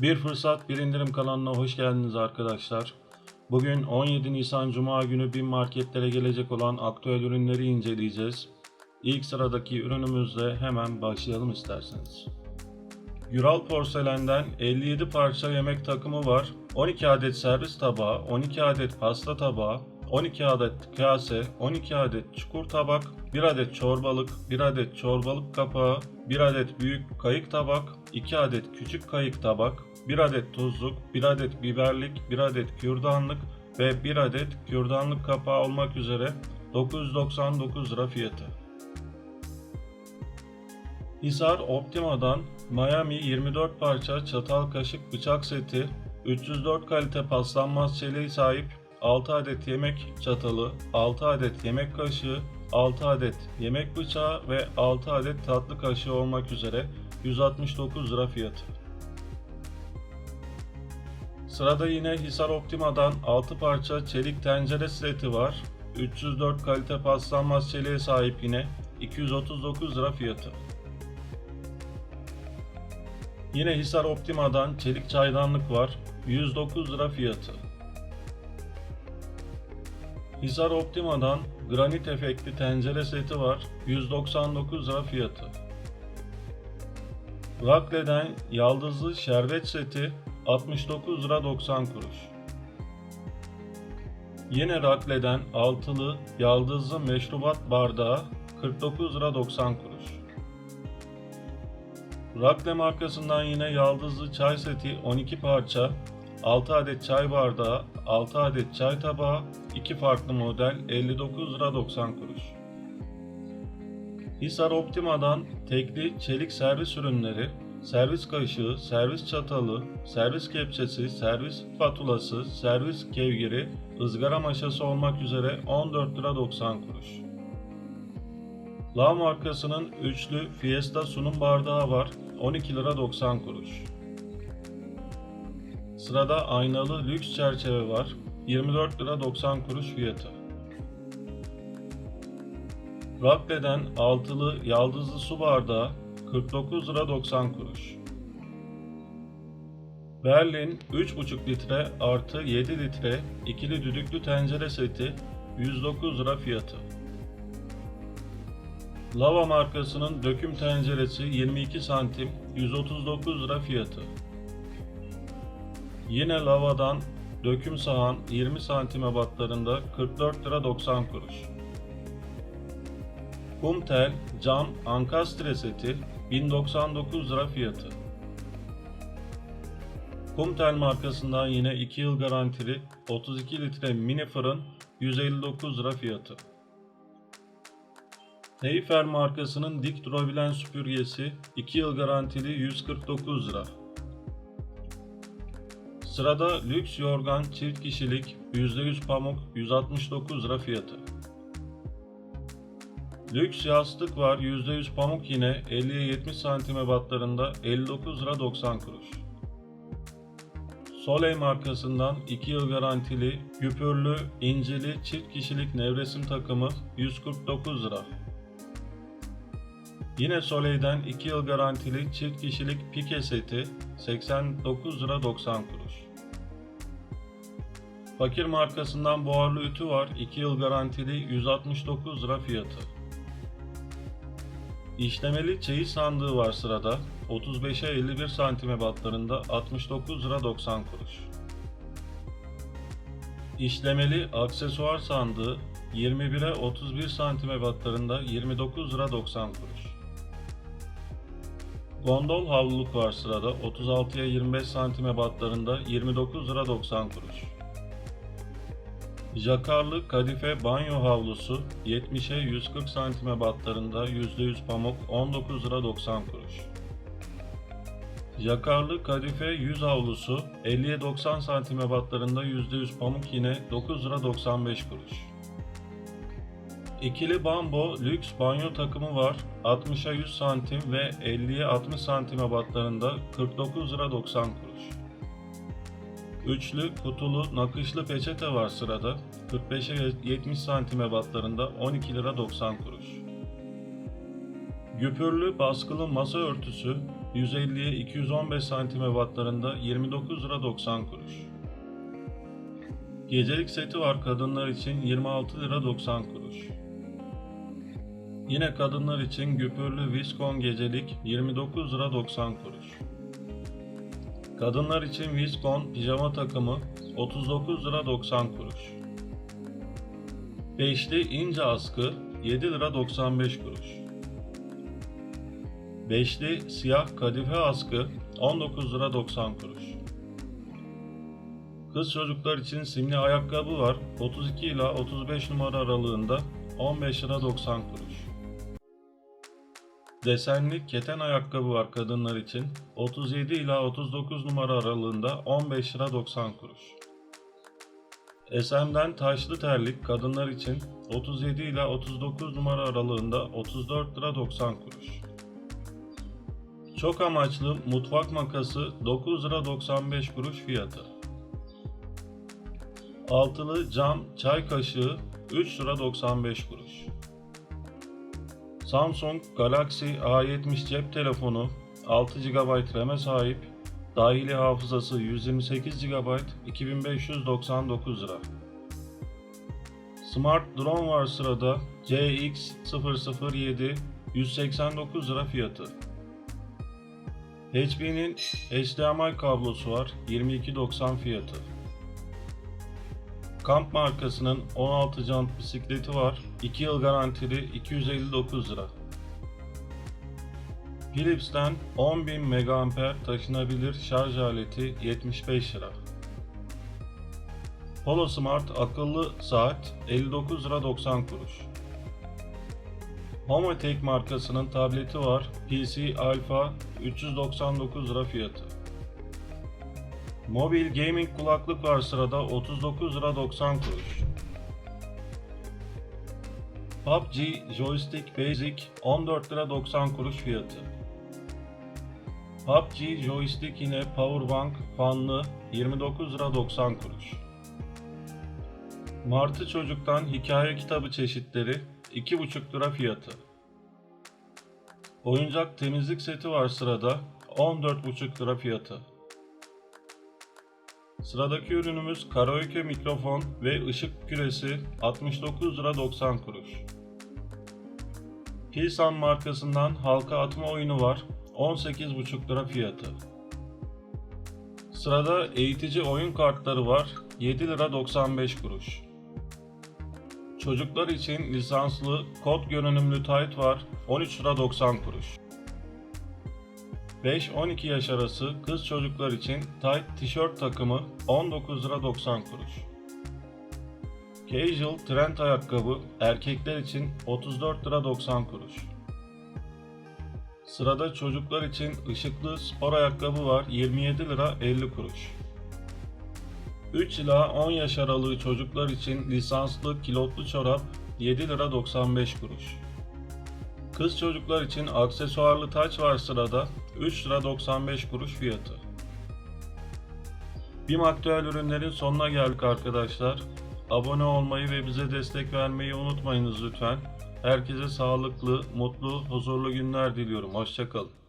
Bir fırsat bir indirim kanalına hoş geldiniz arkadaşlar. Bugün 17 Nisan Cuma günü bin marketlere gelecek olan aktüel ürünleri inceleyeceğiz. İlk sıradaki ürünümüzle hemen başlayalım isterseniz. Yural Porselen'den 57 parça yemek takımı var. 12 adet servis tabağı, 12 adet pasta tabağı, 12 adet kase, 12 adet çukur tabak, 1 adet çorbalık, 1 adet çorbalık kapağı, 1 adet büyük kayık tabak, 2 adet küçük kayık tabak, 1 adet tuzluk, 1 adet biberlik, 1 adet kürdanlık ve 1 adet kürdanlık kapağı olmak üzere 999 lira fiyatı. Hisar Optima'dan Miami 24 parça çatal kaşık bıçak seti, 304 kalite paslanmaz çeliğe sahip 6 adet yemek çatalı, 6 adet yemek kaşığı, 6 adet yemek bıçağı ve 6 adet tatlı kaşığı olmak üzere 169 lira fiyatı. Sırada yine Hisar Optima'dan 6 parça çelik tencere seti var. 304 kalite paslanmaz çeliğe sahip yine 239 lira fiyatı. Yine Hisar Optima'dan çelik çaydanlık var. 109 lira fiyatı. Hisar Optima'dan granit efektli tencere seti var. 199 lira fiyatı. Rakle'den yaldızlı şerbet seti 69 lira 90 kuruş. Yine Rakle'den altılı yaldızlı meşrubat bardağı 49 lira 90 kuruş. Rakle markasından yine yaldızlı çay seti 12 parça, 6 adet çay bardağı, 6 adet çay tabağı, 2 farklı model 59 lira 90 kuruş. Hisar Optima'dan tekli çelik servis ürünleri, servis kaşığı, servis çatalı, servis kepçesi, servis spatulası, servis kevgiri, ızgara maşası olmak üzere 14 lira 90 kuruş. La markasının üçlü Fiesta sunum bardağı var. 12 lira 90 kuruş. Sırada aynalı lüks çerçeve var. 24 lira 90 kuruş fiyatı. Rakle'den altılı yaldızlı su bardağı 49 lira 90 kuruş. Berlin 3,5 litre artı 7 litre ikili düdüklü tencere seti 109 lira fiyatı. Lava markasının döküm tenceresi 22 santim 139 lira fiyatı. Yine lavadan döküm sahan 20 santim ebatlarında 44 lira 90 kuruş. Kumtel cam ankastre seti 1099 lira fiyatı. Kumtel markasından yine 2 yıl garantili 32 litre mini fırın 159 lira fiyatı. Heyfer markasının dik durabilen süpürgesi 2 yıl garantili 149 lira. Sırada lüks yorgan çift kişilik %100 pamuk 169 lira fiyatı. Lüks yastık var %100 pamuk yine 50'ye 70 santim ebatlarında 59 lira 90 kuruş. Soleil markasından 2 yıl garantili güpürlü incili çift kişilik nevresim takımı 149 lira. Yine Soleil'den 2 yıl garantili çift kişilik pike seti 89 lira 90 kuruş. Fakir markasından buharlı ütü var 2 yıl garantili 169 lira fiyatı. İşlemeli çeyiz sandığı var sırada 35'e 51 santim ebatlarında 69 lira 90 kuruş. İşlemeli aksesuar sandığı 21'e 31 santim ebatlarında 29 lira 90 kuruş. Gondol havluluk var sırada 36'ya 25 santim ebatlarında 29 lira 90 kuruş. Jakarlı kadife banyo havlusu 70'e 140 santim ebatlarında %100 pamuk 19 lira 90 kuruş. Jakarlı kadife yüz havlusu 50'ye 90 santim ebatlarında %100 pamuk yine 9 lira 95 kuruş. İkili bambo lüks banyo takımı var. 60'a 100 santim ve 50'ye 60 santim ebatlarında 49 lira 90 kuruş. Üçlü kutulu nakışlı peçete var sırada. 45'e 70 santim ebatlarında 12 lira 90 kuruş. Güpürlü baskılı masa örtüsü 150'ye 215 santim ebatlarında 29 lira 90 kuruş. Gecelik seti var kadınlar için 26 lira 90 kuruş. Yine kadınlar için güpürlü viskon gecelik 29 lira 90 kuruş. Kadınlar için viskon pijama takımı 39 lira 90 kuruş. Beşli ince askı 7 lira 95 kuruş. Beşli siyah kadife askı 19 lira 90 kuruş. Kız çocuklar için simli ayakkabı var 32 ila 35 numara aralığında 15 lira 90 kuruş. Desenli keten ayakkabı var kadınlar için 37 ila 39 numara aralığında 15 lira 90 kuruş. SM'den taşlı terlik kadınlar için 37 ila 39 numara aralığında 34 lira 90 kuruş. Çok amaçlı mutfak makası 9 lira 95 kuruş fiyatı. Altılı cam çay kaşığı 3 lira 95 kuruş. Samsung Galaxy A70 cep telefonu 6 GB RAM'e sahip, dahili hafızası 128 GB 2599 lira. Smart Drone var sırada CX007 189 lira fiyatı. HP'nin HDMI kablosu var 22.90 fiyatı. Kamp markasının 16 jant bisikleti var 2 yıl garantili 259 lira. Philips'ten 10.000 mAh taşınabilir şarj aleti 75 lira. Polo Smart akıllı saat 59 lira 90 kuruş. Hometech markasının tableti var. PC Alpha 399 lira fiyatı. Mobil gaming kulaklık var sırada 39 lira 90 kuruş. PUBG Joystick Basic 14 lira 90 kuruş fiyatı. PUBG Joystick yine Powerbank fanlı 29 lira 90 kuruş. Martı Çocuk'tan hikaye kitabı çeşitleri 2,5 lira fiyatı. Oyuncak temizlik seti var sırada 14,5 lira fiyatı. Sıradaki ürünümüz karaoke mikrofon ve ışık küresi 69 lira 90 kuruş. Pilsan markasından halka atma oyunu var 18,5 lira fiyatı. Sırada eğitici oyun kartları var 7 lira 95 kuruş. Çocuklar için lisanslı kod görünümlü tayt var 13 lira 90 kuruş. 5-12 yaş arası kız çocuklar için tight tişört takımı 19 lira 90 kuruş. Casual trend ayakkabı erkekler için 34 lira 90 kuruş. Sırada çocuklar için ışıklı spor ayakkabı var 27 lira 50 kuruş. 3 ila 10 yaş aralığı çocuklar için lisanslı kilotlu çorap 7 lira 95 kuruş. Kız çocuklar için aksesuarlı taç var sırada 3 lira 95 kuruş fiyatı. BİM aktüel ürünlerin sonuna geldik arkadaşlar. Abone olmayı ve bize destek vermeyi unutmayınız lütfen. Herkese sağlıklı, mutlu, huzurlu günler diliyorum. Hoşçakalın.